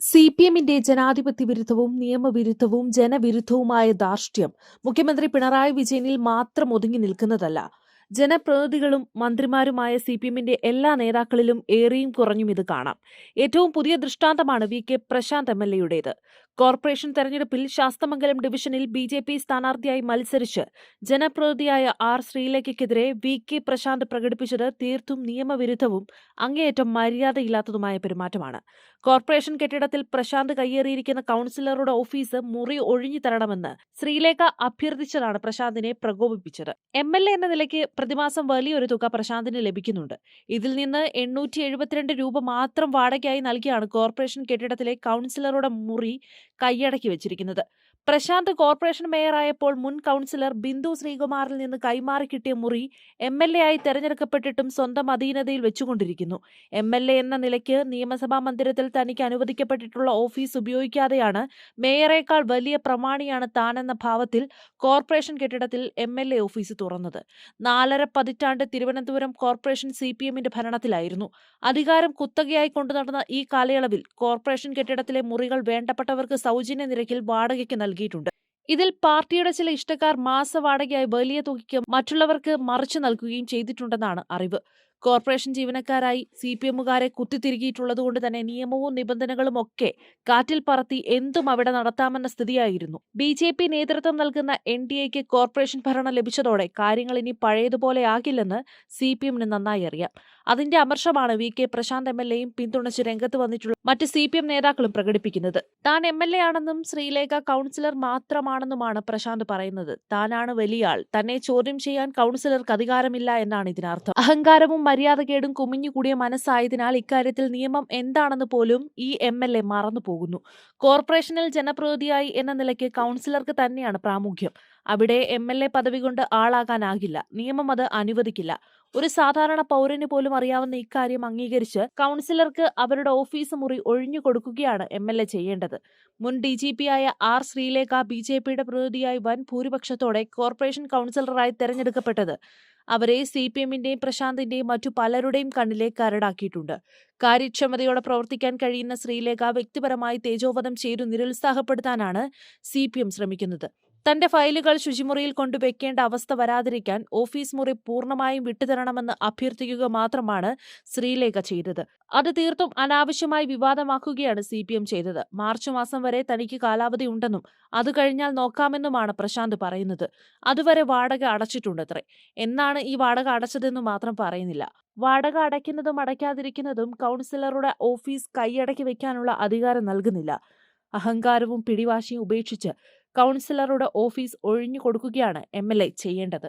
C P എമ്മിന്റെ ജനാധിപത്യ വിരുദ്ധവും നിയമവിരുദ്ധവും ജനവിരുദ്ധവുമായ ധാർഷ്ട്യം മുഖ്യമന്ത്രി പിണറായി വിജയനിൽ മാത്രം ഒതുങ്ങി നിൽക്കുന്നതല്ല. ജനപ്രതിനിധികളും മന്ത്രിമാരുമായ സി പി എമ്മിന്റെ എല്ലാ നേതാക്കളിലും ഏറെയും കുറഞ്ഞും ഇത് കാണാം. ഏറ്റവും പുതിയ ദൃഷ്ടാന്തമാണ് V K Prashant M L എയുടേത്. Corporation തെരഞ്ഞെടുപ്പിൽ ശാസ്തമംഗലം ഡിവിഷനിൽ ബി ജെ പി സ്ഥാനാർത്ഥിയായി മത്സരിച്ച് ജനപ്രതിനിധിയായ ആർ ശ്രീലേഖയ്ക്കെതിരെ വി കെ പ്രശാന്ത് പ്രകടിപ്പിച്ചത് തീർത്തും നിയമവിരുദ്ധവും അങ്ങേയറ്റം മര്യാദയില്ലാത്തതുമായ പെരുമാറ്റമാണ്. കോർപ്പറേഷൻ കെട്ടിടത്തിൽ പ്രശാന്ത് കയ്യേറിയിരിക്കുന്ന കൌൺസിലറുടെ ഓഫീസ് മുറി ഒഴിഞ്ഞു തരണമെന്ന് ശ്രീലേഖ അഭ്യർത്ഥിച്ചതാണ് പ്രശാന്തിനെ പ്രകോപിപ്പിച്ചത്. എം എൽ എ എന്ന നിലയ്ക്ക് പ്രതിമാസം വലിയൊരു തുക പ്രശാന്തിന് ലഭിക്കുന്നുണ്ട്. ഇതിൽ നിന്ന് എണ്ണൂറ്റി രൂപ മാത്രം വാടകയായി നൽകിയാണ് കോർപ്പറേഷൻ കെട്ടിടത്തിലെ കൌൺസിലറുടെ മുറി കൈയടക്കി വെച്ചിരിക്കുന്നത് പ്രശാന്ത് കോർപ്പറേഷൻ മേയറായപ്പോൾ മുൻ കൗൺസിലർ ബിന്ദു ശ്രീകുമാറിൽ നിന്ന് കൈമാറി കിട്ടിയ മുറി എം എൽ എ ആയി തെരഞ്ഞെടുക്കപ്പെട്ടിട്ടും സ്വന്തം അധീനതയിൽ വെച്ചുകൊണ്ടിരിക്കുന്നു. എം എൽ എ എന്ന നിലയ്ക്ക് നിയമസഭാ മന്ദിരത്തിൽ തനിക്ക് അനുവദിക്കപ്പെട്ടിട്ടുള്ള ഓഫീസ് ഉപയോഗിക്കാതെയാണ് മേയറേക്കാൾ വലിയ പ്രമാണിയാണ് താനെന്ന ഭാവത്തിൽ കോർപ്പറേഷൻ കെട്ടിടത്തിൽ എം എൽ എ ഓഫീസ് തുറന്നത്. നാലര പതിറ്റാണ്ട് തിരുവനന്തപുരം കോർപ്പറേഷൻ സി പി എമ്മിന്റെ ഭരണത്തിലായിരുന്നു. അധികാരം കുത്തകയായി കൊണ്ടുനടന്ന ഈ കാലയളവിൽ കോർപ്പറേഷൻ കെട്ടിടത്തിലെ മുറികൾ വേണ്ടപ്പെട്ടവർക്ക് സൗജന്യ നിരക്കിൽ വാടകയ്ക്ക് നൽകിയിട്ടുണ്ട്. ഇതിൽ പാർട്ടിയുടെ ചില ഇഷ്ടക്കാർ മാസവാടകയായി വലിയ തുകയ്ക്ക് മറ്റുള്ളവർക്ക് മറിച്ചു നൽകുകയും ചെയ്തിട്ടുണ്ടെന്നാണ് അറിവ്. കോർപ്പറേഷൻ ജീവനക്കാരായി സി പി എമ്മുകാരെ കുത്തിത്തിരുകിയിട്ടുള്ളതുകൊണ്ട് തന്നെ നിയമവും നിബന്ധനകളും ഒക്കെ കാറ്റിൽ പറത്തി എന്തും അവിടെ നടത്താമെന്ന സ്ഥിതിയായിരുന്നു. ബി ജെ പി നേതൃത്വം നൽകുന്ന എൻ ഡി എക്ക് കോർപ്പറേഷൻ ഭരണം ലഭിച്ചതോടെ കാര്യങ്ങൾ ഇനി പഴയതുപോലെ ആകില്ലെന്ന് സി പി എമ്മിന് നന്നായി അറിയാം. അതിന്റെ അമർഷമാണ് V K Prashant M L എയും പിന്തുണച്ച് രംഗത്ത് വന്നിട്ടുള്ള മറ്റ് സി പി എം നേതാക്കളും പ്രകടിപ്പിക്കുന്നത്. താൻ എം എൽ എ ആണെന്നും ശ്രീലേഖ കൌൺസിലർ മാത്രമാണെന്നുമാണ് പ്രശാന്ത് പറയുന്നത്. താനാണ് വലിയ ആൾ. തന്നെ ചോദ്യം ചെയ്യാൻ കൗൺസിലർക്ക് അധികാരമില്ല എന്നാണ് ഇതിനർത്ഥം. അഹങ്കാരവും മര്യാദകേടും കുമിഞ്ഞുകൂടിയ മനസ്സായതിനാൽ ഇക്കാര്യത്തിൽ നിയമം എന്താണെന്ന് പോലും ഈ എം എൽ എ മറന്നു പോകുന്നു. കോർപ്പറേഷനിൽ ജനപ്രതിനിധിയായി എന്ന നിലയ്ക്ക് കൗൺസിലർക്ക് തന്നെയാണ് പ്രാമുഖ്യം. അവിടെ എം എൽ എ പദവി കൊണ്ട് ആളാകാനാകില്ല. നിയമം അത് അനുവദിക്കില്ല. ഒരു സാധാരണ പൗരന് പോലും അറിയാവുന്ന ഇക്കാര്യം അംഗീകരിച്ച് കൗൺസിലർക്ക് അവരുടെ ഓഫീസ് മുറി ഒഴിഞ്ഞു കൊടുക്കുകയാണ് എം എൽ എ ചെയ്യേണ്ടത്. മുൻ ഡി ജി പി ആയ ആർ ശ്രീലേഖ ബി ജെ പിയുടെ പ്രതിനിധിയായി വൻ ഭൂരിപക്ഷത്തോടെ കോർപ്പറേഷൻ കൗൺസിലറായി തെരഞ്ഞെടുക്കപ്പെട്ടത്. അവരെ സി പി എമ്മിന്റെയും പ്രശാന്തിന്റെയും മറ്റു പലരുടെയും കണ്ണിലെ കരടാക്കിയിട്ടുണ്ട്. കാര്യക്ഷമതയോടെ പ്രവർത്തിക്കാൻ കഴിയുന്ന ശ്രീലേഖ വ്യക്തിപരമായി തേജോവധം ചെയ്തു നിരുത്സാഹപ്പെടുത്താനാണ് സി പി എം ശ്രമിക്കുന്നത്. തന്റെ ഫയലുകൾ ശുചിമുറിയിൽ കൊണ്ടുവയ്ക്കേണ്ട അവസ്ഥ വരാതിരിക്കാൻ ഓഫീസ് മുറി പൂർണമായും വിട്ടുതരണമെന്ന് അഭ്യർത്ഥിക്കുക മാത്രമാണ് ശ്രീലേഖ ചെയ്തത്. അത് തീർത്തും അനാവശ്യമായി വിവാദമാക്കുകയാണ് സി ചെയ്തത്. മാർച്ച് മാസം വരെ തനിക്ക് കാലാവധി ഉണ്ടെന്നും അത് കഴിഞ്ഞാൽ നോക്കാമെന്നുമാണ് പ്രശാന്ത് പറയുന്നത്. അതുവരെ വാടക അടച്ചിട്ടുണ്ടത്രേ. എന്നാണ് ഈ വാടക അടച്ചതെന്ന് മാത്രം പറയുന്നില്ല. വാടക അടയ്ക്കുന്നതും അടയ്ക്കാതിരിക്കുന്നതും കൗൺസിലറുടെ ഓഫീസ് കൈയടക്കി വെക്കാനുള്ള അധികാരം നൽകുന്നില്ല. അഹങ്കാരവും പിടിവാശിയും ഉപേക്ഷിച്ച് കൗൺസിലറുടെ ഓഫീസ് ഒഴിഞ്ഞു കൊടുക്കുകയാണ് എം ചെയ്യേണ്ടത്